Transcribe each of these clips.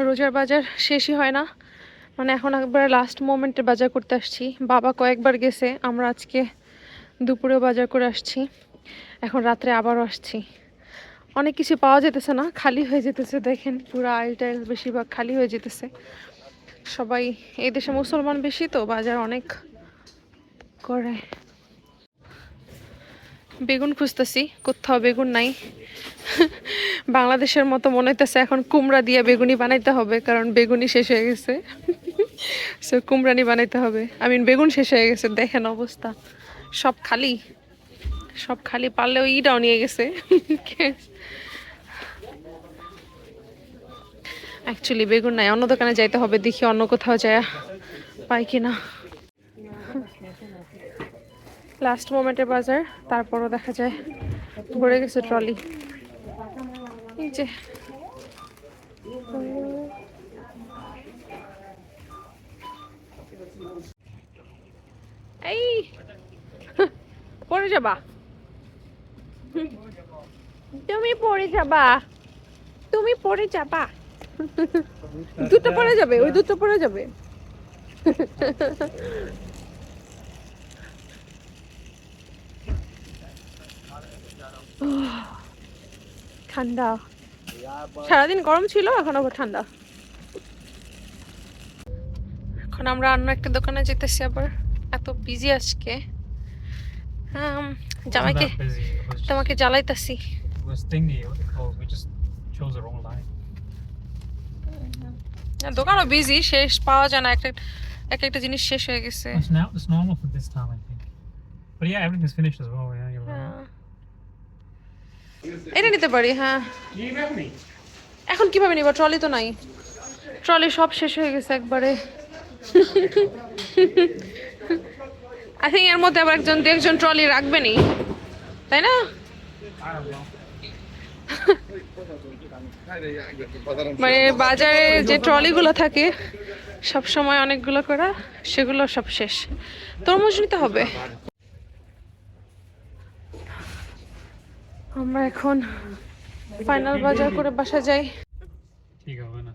রোজার বাজার শেষই হয় না। মানে এখন একবার লাস্ট মোমেন্টে বাজার করতে আসছি। বাবা কয়েকবার গেছে, আমরা আজকে দুপুরেও বাজার করে আসছি। এখন রাত্রে আবারও আসছি। অনেক কিছু পাওয়া যেতেছে না, খালি হয়ে যেতেছে। দেখেন, পুরো আইল টাইল বেশিরভাগ খালি হয়ে যেতেছে। সবাই এই দেশে মুসলমান বেশি তো, বাজার অনেক করে। বেগুন খুঁজতেছি। কোথাও বেগুন নাই। বাংলাদেশের মতো মনে হইতেছে এখন কুমড়া দিয়ে বেগুনি বানাইতে হবে, কারণ বেগুনি শেষ হয়ে গেছে। সো কুমড়ানি বানাইতে হবে। আই মিন বেগুন শেষ হয়ে গেছে, দেখেন অবস্থা। সব খালি। সব খালি পারলেও ইটাও নিয়ে গেছে। অ্যাকচুয়ালি বেগুন নাই। অন্য দোকানে যাইতে হবে, দেখি অন্য কোথাও যায় পাই কিনা। লাস্ট মোমেন্টের বাজার, তারপরও দেখা যায় ভরে গেছে ট্রলি এই যে। এই, পড়ে যাবা। তুমি পড়ে যাবা। তুমি পড়ে যাবা। দুটো পড়ে যাবে, ওই দুটো পড়ে যাবে। ঠান্ডা। সারাদিন গরম ছিল এখন আবার ঠান্ডা। এখন আমরা অন্য একটা দোকানে যেতেছি আবার। এত বিজি আজকে। জামাইকে তোমাকে জ্বালাইতেছি। দোকানও বিজি শেষ পাওয়া যায় না। একটা একটা জিনিস শেষ হয়ে গেছে। এটা নিতে পারি হ্যাঁ। এখন কীভাবে নিব? ট্রলি তো নাই। ট্রলি সব শেষ হয়ে গেছে একবারে। আই থিঙ্ক এর মধ্যে আবার একজন একজন ট্রলি রাখবেনি তাই না? মানে বাজারে যে ট্রলিগুলো থাকে সব সময় অনেকগুলো করা, সেগুলো সব শেষ। তরমুজ নিতে হবে। আমরা এখন ফাইনাল বাজার করে বাসা যাই। ঠিক হবে না।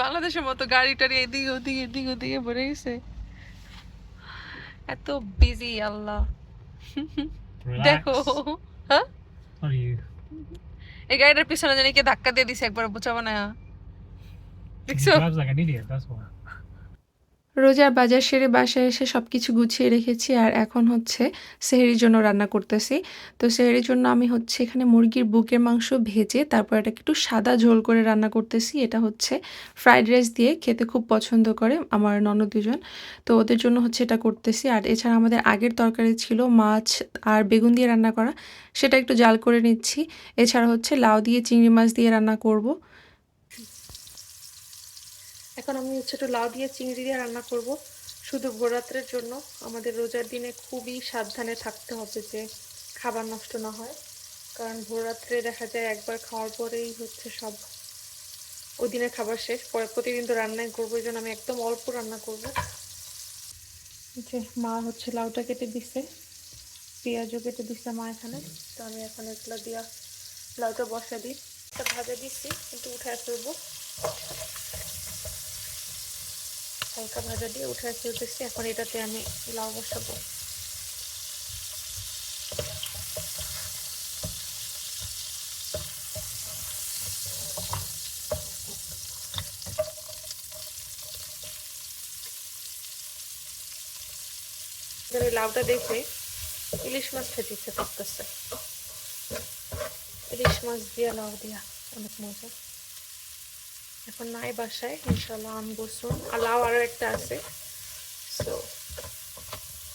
বাংলাদেশের মতো গাড়ি টাড়ি এদিকে ওদিকে এদিকে ওদিকে ভরে গেছে। এত বিজি আল্লাহ। দেখো। হ্যাঁ? এই গাড়িটার পিছনে জানি কে ধাক্কা দিয়ে দিছে একবার বুঝাবো না। দেখছ? রোজার বাজার সেরে বাসায় এসে সব কিছু গুছিয়ে রেখেছি আর এখন হচ্ছে সেহেরির জন্য রান্না করতেছি। তো সেহেরির জন্য আমি হচ্ছে এখানে মুরগির বুকের মাংস ভেজে তারপর এটাকে একটু সাদা ঝোল করে রান্না করতেছি। এটা হচ্ছে ফ্রাইড রাইস দিয়ে খেতে খুব পছন্দ করে আমার ননদ দুজন। তো ওদের জন্য হচ্ছে এটা করতেছি। আর এছাড়া আমাদের আগের তরকারি ছিল মাছ আর বেগুন দিয়ে রান্না করা। সেটা একটু জাল করে নিচ্ছি। এছাড়া হচ্ছে লাউ দিয়ে, চিংড়ি মাছ দিয়ে রান্না করব। এখন আমি হচ্ছে একটু লাউ দিয়ে চিংড়ি দিয়ে রান্না করব। শুধু ভোররাত্রের জন্য। আমাদের রোজার দিনে খুবই সাবধানে থাকতে হবে যে খাবার নষ্ট না হয়। কারণ ভোররাত্রে দেখা যায় একবার খাওয়ার পরেই হচ্ছে সব ওই দিনের খাবার শেষ। পরে প্রতিদিন তো রান্নাই করব, এই জন্য আমি একদম অল্প রান্না করব। যে মা হচ্ছে লাউটা কেটে দিছে, পেঁয়াজও কেটে দিছে মা এখানে। তো আমি এখন এগুলো দিয়া লাউটা বসা দিই। ভাজা দিচ্ছি কিন্তু উঠায় ফেলব। হালকা ভাজা দিয়ে উঠে ফেলতেছি। এখন এটাতে আমি লাউ বসাবো। এই লাউটা দেখে ইলিশ মাছ খেতে ইচ্ছে করতেছে। ইলিশ মাছ দিয়া লাউ দিয়া অনেক মজা। এখন নাই বাসায় ইনশাল্লাহ আনব শুন আর লাউ আরও একটা আছে। সো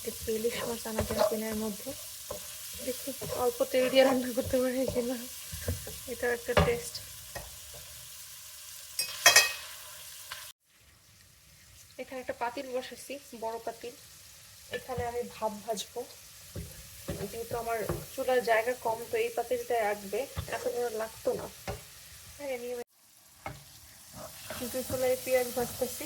একটু ইলিশ মাছ আনা যায় দিনের মধ্যে। দেখি, অল্প তেল দিয়ে রান্না করতে পারি কিনা। এটা একটা টেস্ট এখানে একটা পাতিল বসেছি বড় পাতিল। এখানে আমি ভাত ভাজবো। যেহেতু আমার চুলার জায়গা কম, তো এই পাতিলটা রাখবে। এত লাগতো না। কিন্তু চুলায় পেঁয়াজ ভাজতেছি।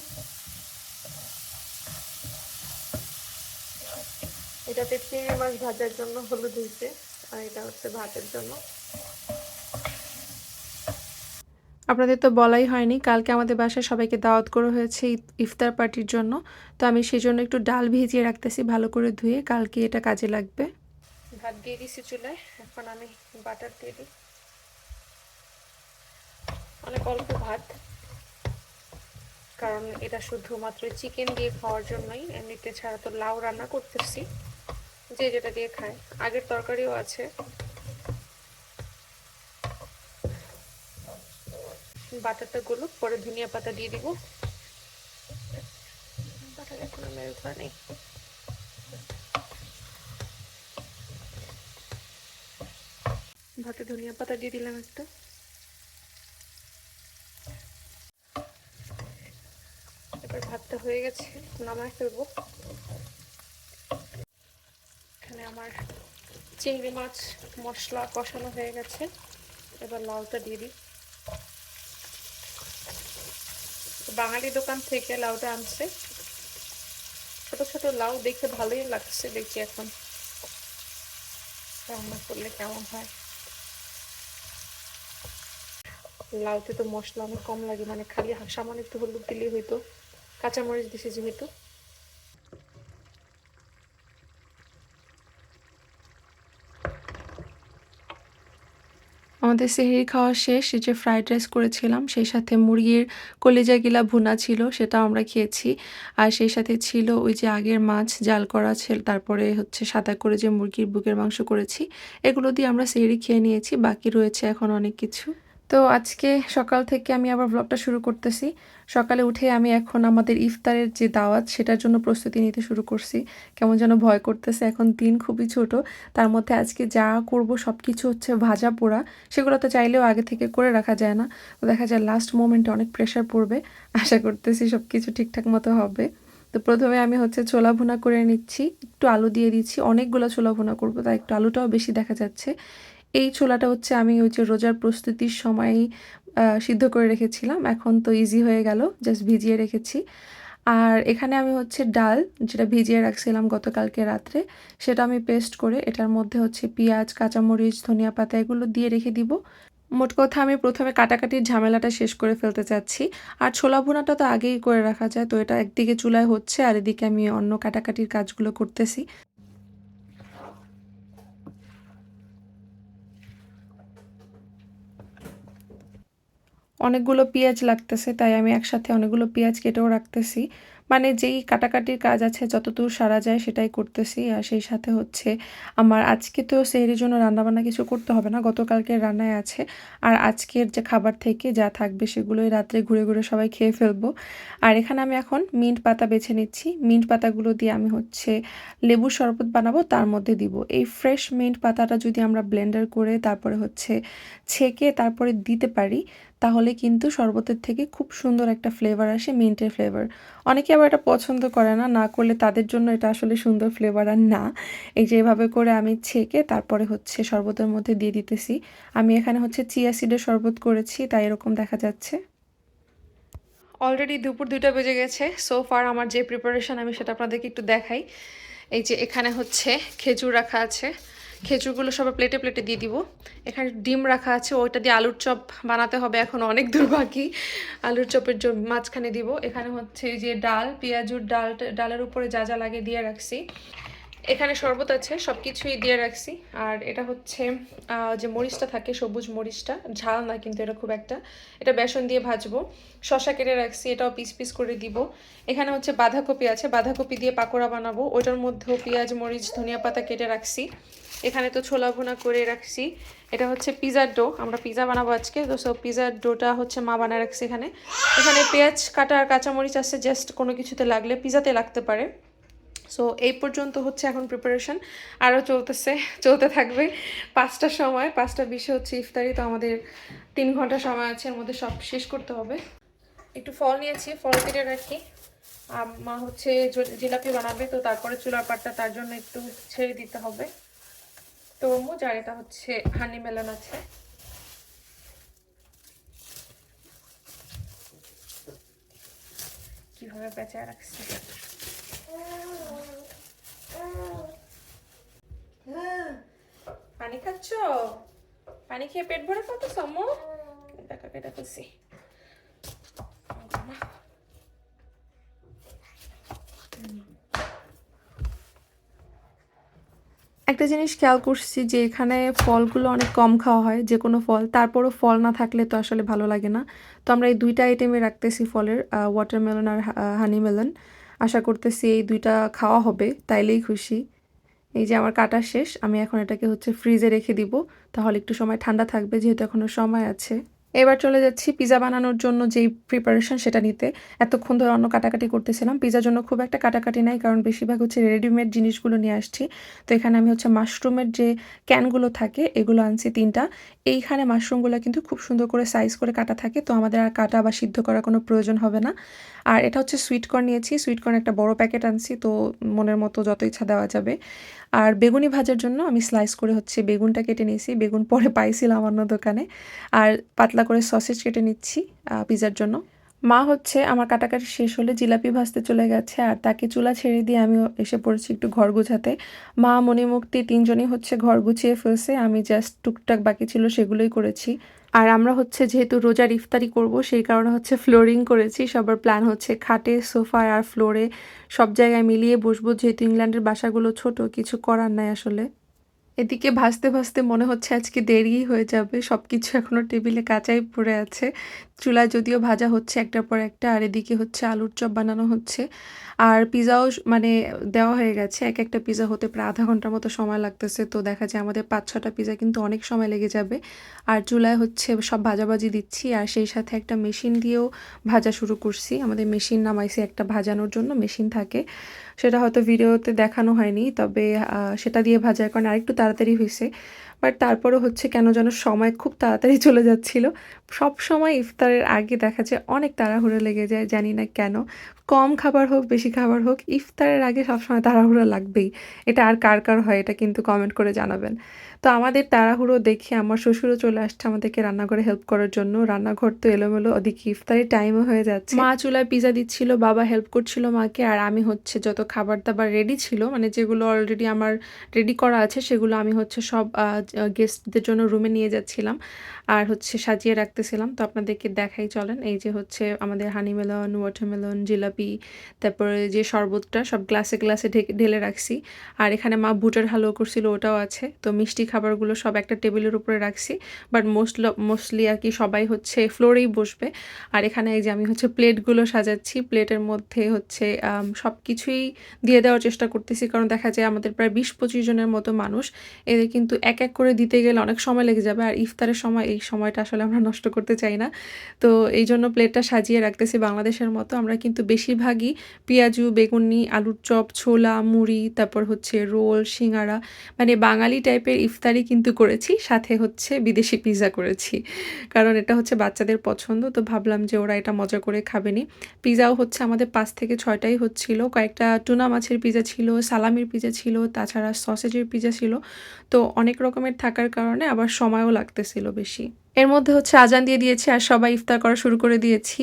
এটাতে চিংড়ি মাছ ভাজার জন্য হলুদ হয়েছে আর এটা হচ্ছে ভাতের জন্য। আপনাদের তো বলাই হয়নি কালকে আমাদের বাসায় সবাইকে দাওয়াত করা হয়েছে ইফতার পার্টির জন্য। তো আমি সেই জন্য একটু ডাল ভিজিয়ে রাখতেছি ভালো করে ধুয়ে কালকে এটা কাজে লাগবে। ভাত দিয়ে দিছি চুলায় এখন আমি বাটার দিয়ে দিই। অনেক অল্প ভাত। কারণ এটা শুধুমাত্র চিকেন দিয়ে খাওয়ার জন্যই, এমনিতে ছাড়া তো লাউ রান্না করতেছি, যে যেটা দিয়ে খায়। আগের তরকারিও আছে। বাটারটা গুলো পরে ধনিয়া পাতা দিয়ে দিব। বাটার এখনও নেই। ভাতে ধনিয়া পাতা দিয়ে দিলাম একটা। ভাতটা হয়ে গেছে নামায় ফেলব। এখানে আমার চিংড়ি মাছ মশলা কষানো হয়ে গেছে। এবার লাউটা দিয়ে দিই। বাঙালি দোকান থেকে লাউটা আনছে। ছোট ছোট লাউ দেখে ভালোই লাগছে দেখছি এখন রান্না করলে কেমন হয়। লাউতে তো মশলা অনেক কম লাগে মানে খালি সামান্য একটু হলুদ দিলেই হইতো। কাঁচামরিচ দিছে যেহেতু। আমাদের সেহরি খাওয়া শেষ যে ফ্রাইড রাইস করেছিলাম, সেই সাথে মুরগির কলিজা গিলা ভুনা ছিল, সেটাও আমরা খেয়েছি। আর সেই সাথে ছিল ওই যে আগের মাছ, জাল করা ছিল, তারপরে হচ্ছে সাদা করে যে মুরগির বুকের মাংস করেছি, এগুলো দিয়ে আমরা সেহরি খেয়ে নিয়েছি, বাকি রয়েছে এখন অনেক কিছু। তো আজকে সকাল থেকে আমি আবার ব্লগটা শুরু করতেছি। সকালে উঠে আমি এখন আমাদের ইফতারের যে দাওয়াত সেটার জন্য প্রস্তুতি নিতে শুরু করছি। কেমন যেন ভয় করতেছে এখন দিন খুবই ছোট। তার মধ্যে আজকে যা করব সব কিছু হচ্ছে ভাজা পোড়া। সেগুলো তো চাইলেও আগে থেকে করে রাখা যায় না। দেখা যায় লাস্ট মোমেন্টে অনেক প্রেশার পড়বে। আশা করতেছি সব কিছু ঠিকঠাক মতো হবে। তো প্রথমে আমি হচ্ছে ছোলা ভুনা করে নিচ্ছি। একটু আলু দিয়ে দিচ্ছি। অনেকগুলো ছোলা ভুনা করব তাই একটু আলুটাও বেশি দেখা যাচ্ছে। এই ছোলাটা হচ্ছে আমি ওই যে রোজার প্রস্তুতির সময়ই আহ, সিদ্ধ করে রেখেছিলাম। এখন তো ইজি হয়ে গেল জাস্ট ভিজিয়ে রেখেছি। আর এখানে আমি হচ্ছে ডাল, যেটা ভিজিয়ে রাখছিলাম গতকালকে রাত্রে, সেটা আমি পেস্ট করে এটার মধ্যে হচ্ছে পেঁয়াজ, কাঁচামরিচ, ধনিয়া পাতা এগুলো দিয়ে রেখে দিব। মোট কথা আমি প্রথমে কাটাকাটির ঝামেলাটা শেষ করে ফেলতে চাচ্ছি। আর ছোলা ভুনাটা তো আগেই করে রাখা যায়, তো এটা একদিকে চুলায় হচ্ছে আর এদিকে আমি অন্য কাটাকাটির কাজগুলো করতেছি। অনেকগুলো পেঁয়াজ লাগতেছে, তাই আমি একসাথে অনেকগুলো পেঁয়াজ কেটেও রাখতেছি। মানে যেই কাটাকাটির কাজ আছে, যতদূর সারা যায় সেটাই করতেছি। আর সেই সাথে হচ্ছে আমার আজকে তো সেহরির জন্য রান্নাবান্না কিছু করতে হবে না গতকালকের রান্নায় আছে। আর আজকের যে খাবার থেকে যা থাকবে সেগুলোই রাত্রে ঘুরে ঘুরে সবাই খেয়ে ফেলব। আর এখানে আমি এখন মিন্ট পাতা বেছে নিচ্ছি। মিন্ট পাতাগুলো দিয়ে আমি হচ্ছে লেবুর শরবত বানাবো, তার মধ্যে দিব। এই ফ্রেশ মিন্ট পাতাটা যদি আমরা ব্লেন্ডার করে তারপরে হচ্ছে ছেঁকে তারপরে দিতে পারি তাহলে কিন্তু শরবতের থেকে খুব সুন্দর একটা ফ্লেভার আসে মিন্টের ফ্লেভার অনেকে আবার এটা পছন্দ করে না না করলে তাদের জন্য এটা আসলে সুন্দর ফ্লেভার আর না। এই যে এভাবে করে আমি ছেঁকে তারপরে হচ্ছে শরবতের মধ্যে দিয়ে দিতেছি। আমি এখানে হচ্ছে চিয়া সিডের শরবত করেছি, তাই এরকম দেখা যাচ্ছে। অলরেডি দুপুর দুইটা বেজে গেছে সো ফার আমার যে প্রিপারেশন আমি সেটা আপনাদেরকে একটু দেখাই। এই যে এখানে হচ্ছে খেজুর রাখা আছে। খেজুরগুলো সব প্লেটে প্লেটে দিয়ে দিব। এখানে ডিম রাখা আছে, ওইটা দিয়ে আলুর চপ বানাতে হবে এখন, অনেক দূর বাকি। আলুর চপের জন্য মাঝখানে দিব। এখানে হচ্ছে যে ডাল, পেঁয়াজুর ডাল, ডালের উপরে যা যা লাগে দিয়ে রাখছি। এখানে শরবত আছে সব কিছুই দিয়ে রাখছি। আর এটা হচ্ছে যে মরিচটা থাকে, সবুজ মরিচটা, ঝাল না কিন্তু এটা খুব একটা। এটা বেসন দিয়ে ভাজবো। শশা কেটে রাখছি, এটাও পিস পিস করে দিব। এখানে হচ্ছে বাঁধাকপি আছে, বাঁধাকপি দিয়ে পাকোড়া বানাবো। ওটার মধ্যেও পেঁয়াজ, মরিচ, ধনিয়া পাতা কেটে রাখছি। এখানে তো ছোলা ভুনা করে রাখছি। এটা হচ্ছে পিজার ডো, আমরা পিজা বানাবো আজকে। তো সব পিজার ডোটা হচ্ছে মা বানায় রাখছি এখানে। এখানে পেঁয়াজ কাটা আর কাঁচামরিচ আছে জাস্ট কোনো কিছুতে লাগলে পিজাতে লাগতে পারে। সো এই পর্যন্ত হচ্ছে এখন প্রিপারেশন আরও চলতেছে, চলতে থাকবে। পাঁচটার সময়, পাঁচটা বিশে হচ্ছে ইফতারি, তো আমাদের তিন ঘণ্টা সময় আছে, এর মধ্যে সব শেষ করতে হবে। একটু ফল নিয়েছি, ফল কেটে রাখি। মা হচ্ছে জিলাপি বানাবে, তো তারপরে চুলার পাটটা তার জন্য একটু ছেড়ে দিতে হবে। তরমুজ আর এটা হচ্ছে হানি মেলন আছে। কীভাবে বেঁচে রাখছি? পানি খাচ্ছ? পানি খেয়ে পেট ভরে কত সময় দেখা কেটে ফেলছি একটা জিনিস খেয়াল করছি যে এখানে ফলগুলো অনেক কম খাওয়া হয়, যে কোনো ফল। তারপরও ফল না থাকলে তো আসলে ভালো লাগে না। তো আমরা এই দুইটা আইটেমে রাখতেছি ফলের ওয়াটারমেলন আর হানিমেলন আশা করতেছি এই দুইটা খাওয়া হবে, তাইলেই খুশি। এই যে আমার কাটা শেষ, আমি এখন এটাকে হচ্ছে ফ্রিজে রেখে দিব। তাহলে একটু সময় ঠান্ডা থাকবে, যেহেতু এখনও সময় আছে। এবার চলে যাচ্ছি পিজা বানানোর জন্য যেই প্রিপারেশন সেটা নিতে। এতক্ষণ ধরে অন্য কাটাকাটি করতেছিলাম। পিজার জন্য খুব একটা কাটাকাটি নাই, কারণ বেশিরভাগ হচ্ছে রেডিমেড জিনিসগুলো নিয়ে আসছি। তো এখানে আমি হচ্ছে মাশরুমের যে ক্যানগুলো থাকে, এগুলো আনছি তিনটা। এইখানে মাশরুমগুলো কিন্তু খুব সুন্দর করে সাইজ করে কাটা থাকে, তো আমাদের আর কাটা বা সিদ্ধ করার কোনো প্রয়োজন হবে না। আর এটা হচ্ছে সুইটকর্ন নিয়েছি। সুইটকর্ন একটা বড় প্যাকেট আনছি, তো মনের মতো যত ইচ্ছা দেওয়া যাবে। আর বেগুনি ভাজার জন্য আমি স্লাইস করে হচ্ছে বেগুনটা কেটে নিয়েছি। বেগুন পরে পাইছিলাম অন্য দোকানে। আর পাতলা করে সসেজ কেটে নিচ্ছি পিজার জন্য। মা হচ্ছে আমার কাটাকাটি শেষ হলে জিলাপি ভাজতে চলে গেছে, আর তাকে চুলা ছেড়ে দিয়ে আমিও এসে পড়েছি একটু ঘর গুছাতে। মা মণিমুক্তি তিনজনই হচ্ছে ঘর গুছিয়ে ফেলছে, আমি জাস্ট টুকটাক বাকি ছিল সেগুলোই করেছি। আর আমরা হচ্ছে যেহেতু রোজার ইফতারি করব, সেই কারণে হচ্ছে ফ্লোরিং করেছি। সবার প্ল্যান হচ্ছে খাটে সোফায় আর ফ্লোরে সব জায়গায় মিলিয়ে বসবো, যেহেতু ইংল্যান্ডের বাসাগুলো ছোট, কিছু করার নাই আসলে। এদিকে ভাজতে ভাজতে মনে হচ্ছে আজকে দেরিই হয়ে যাবে। সব কিছু এখনও টেবিলে কাঁচাই পড়ে আছে। চুলায় যদিও ভাজা হচ্ছে একটার পর একটা, আর এদিকে হচ্ছে আলুর চপ বানানো হচ্ছে। আর পিজাও মানে দেওয়া হয়ে গেছে। এক একটা পিজা হতে প্রায় আধা ঘণ্টার মতো সময় লাগতেছে। তো দেখা যায় আমাদের পাঁচ ছটা পিজা কিন্তু অনেক সময় লেগে যাবে। আর চুলায় হচ্ছে সব ভাজাভাজি দিচ্ছি। আর সেই সাথে একটা মেশিন দিয়েও ভাজা শুরু করছি। আমাদের মেশিন নামাইছে একটা ভাজানোর জন্য। মেশিন থাকে। সেটা হয়তো ভিডিওতে দেখানো হয়নি, তবে সেটা দিয়ে ভাজার কারণে আরেকটু তাড়াতাড়ি হয়েছে। বাট তারপরও হচ্ছে কেন যেন সময় খুব তাড়াতাড়ি চলে যাচ্ছিল। সব সময় ইফতারের আগে দেখা যায় অনেক তাড়াহুড়ো লেগে যায়, জানি না কেন। কম খাবার হোক, বেশি খাবার হোক, ইফতারের আগে সবসময় তাড়াহুড়ো লাগবেই। এটা আর কার কার হয় এটা কিন্তু কমেন্ট করে জানাবেন। তো আমাদের তাড়াহুড়ো দেখে আমার শ্বশুরও চলে আসছে আমাদেরকে রান্নাঘরে হেল্প করার জন্য। রান্নাঘর তো এলোমেলো, ওদিকে ইফতারের টাইমও হয়ে যাচ্ছে। মা চুলায় পিজা দিচ্ছিল, বাবা হেল্প করছিল মাকে, আর আমি হচ্ছে যত খাবার দাবার রেডি ছিল মানে যেগুলো অলরেডি আমার রেডি করা আছে, সেগুলো আমি হচ্ছে সব গেস্টদের জন্য রুমে নিয়ে যাচ্ছিলাম। আর হচ্ছে সাজিয়ে রাখতেছিলাম। তো আপনাদেরকে দেখাই চলেন। এই যে হচ্ছে আমাদের হানি মেলন ওয়াটারমেলন জিলাপি, তারপরে যে শরবতটা সব গ্লাসে গ্লাসে ঢেলে রাখছি। আর এখানে মা বুটের হালুয়া করছিল, ওটাও আছে। তো মিষ্টি খাবারগুলো সব একটা টেবিলের উপরে রাখছি। বাট মোস্ট মোস্টলি আর কি সবাই হচ্ছে ফ্লোরেই বসবে। আর এখানে এই যে আমি হচ্ছে প্লেটগুলো সাজাচ্ছি। প্লেটের মধ্যে হচ্ছে সব কিছুই দিয়ে দেওয়ার চেষ্টা করতেছি। কারণ দেখা যায় আমাদের প্রায় বিশ পঁচিশ জনের মতো মানুষ। এদের কিন্তু এক এক করে দিতে গেলে অনেক সময় লেগে যাবে। আর ইফতারের সময় এই সময়টা আসলে আমরা নষ্ট করতে চাই না। তো এই জন্য প্লেটটা সাজিয়ে রাখতেছি বাংলাদেশের মতো। আমরা কিন্তু বেশিরভাগই পেঁয়াজু, বেগুনি, আলুর চপ, ছোলা, মুড়ি, তারপর হচ্ছে রোল, সিঙ্গারা মানে বাঙালি টাইপের ইফতারি কিন্তু করেছি, সাথে হচ্ছে বিদেশি পিৎজা করেছি। কারণ এটা হচ্ছে বাচ্চাদের পছন্দ, তো ভাবলাম যে ওরা এটা মজা করে খাবেনি। পিৎজাও হচ্ছে আমাদের পাঁচ থেকে ছয়টাই হচ্ছিল। কয়েকটা টুনা মাছের পিৎজা ছিল, সালামির পিৎজা ছিল, তাছাড়া সসেজের পিৎজা ছিল। তো অনেক রকমের থাকার কারণে আবার সময়ও লাগতেছিল বেশি। এর মধ্যে হচ্ছে আজান দিয়ে দিয়েছি আর সবাই ইফতার করা শুরু করে দিয়েছি।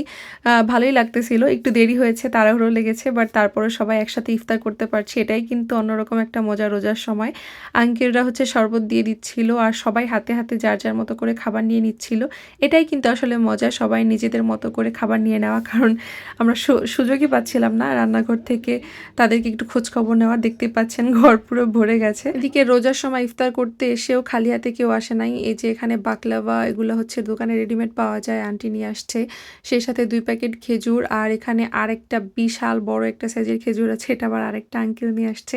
ভালোই লাগতেছিল, একটু দেরি হয়েছে, তাড়াহুড়ো লেগেছে বাট তারপরে সবাই একসাথে ইফতার করতে পারছি। এটাই কিন্তু অন্যরকম একটা মজা রোজার সময়। আঙ্কেলরা হচ্ছে শরবত দিয়ে দিচ্ছিল আর সবাই হাতে হাতে যার যার মতো করে খাবার নিয়ে নিচ্ছিল। এটাই কিন্তু আসলে মজা, সবাই নিজেদের মতো করে খাবার নিয়ে নেওয়া, কারণ আমরা সুযোগই পাচ্ছিলাম না। রান্নাঘর থেকে তাদেরকে একটু খোঁজ খবর নেওয়ার দেখতে পাচ্ছেন ঘর পুরো ভরে গেছে। এদিকে রোজার সময় ইফতার করতে এসেও খালি হাতে কেউ আসে নাই। এই যে এখানে বাকলাভা এগুলো হচ্ছে দোকানে রেডিমেড পাওয়া যায় আন্টি নিয়ে আসছে। সেই সাথে দুই প্যাকেট খেজুর আর এখানে আরেকটা বিশাল বড় একটা সাইজের খেজুর আছে, এটা আবার আরেকটা আঙ্কেল নিয়ে আসছে।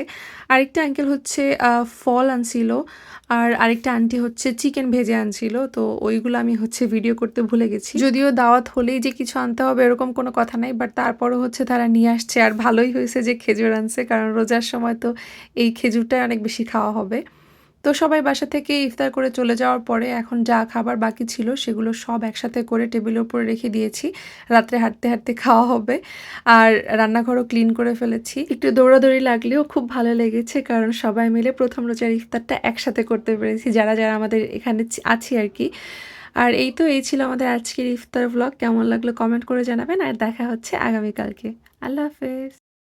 আরেকটা আঙ্কেল হচ্ছে ফল আনছিল আর আরেকটা আন্টি হচ্ছে চিকেন ভেজে আনছিল, তো ওইগুলো আমি হচ্ছে ভিডিও করতে ভুলে গেছি। যদিও দাওয়াত হলেই যে কিছু আনতে হবে এরকম কোনো কথা নাই বাট তারপরও হচ্ছে তারা নিয়ে আসছে। আর ভালোই হয়েছে যে খেজুর আনছে, কারণ রোজার সময় তো এই খেজুরটাই অনেক বেশি খাওয়া হবে। তো সবাই বাসা থেকে ইফতার করে চলে যাওয়ার পরে এখন যা খাবার বাকি ছিল সেগুলো সব একসাথে করে টেবিলের উপরে রেখে দিয়েছি। রাত্রে হাঁটতে হাঁটতে খাওয়া হবে। আর রান্নাঘরও ক্লিন করে ফেলেছি। একটু দৌড়াদৌড়ি লাগলেও খুব ভালো লেগেছে কারণ সবাই মিলে প্রথম রোজার ইফতারটা একসাথে করতে পেরেছি, যারা যারা আমাদের এখানে আছি আর কি। আর এই তো এই ছিল আমাদের আজকের ইফতার ব্লগ কেমন লাগল কমেন্ট করে জানাবেন। আর দেখা হচ্ছে আগামীকালকে। আল্লাহ হাফেজ।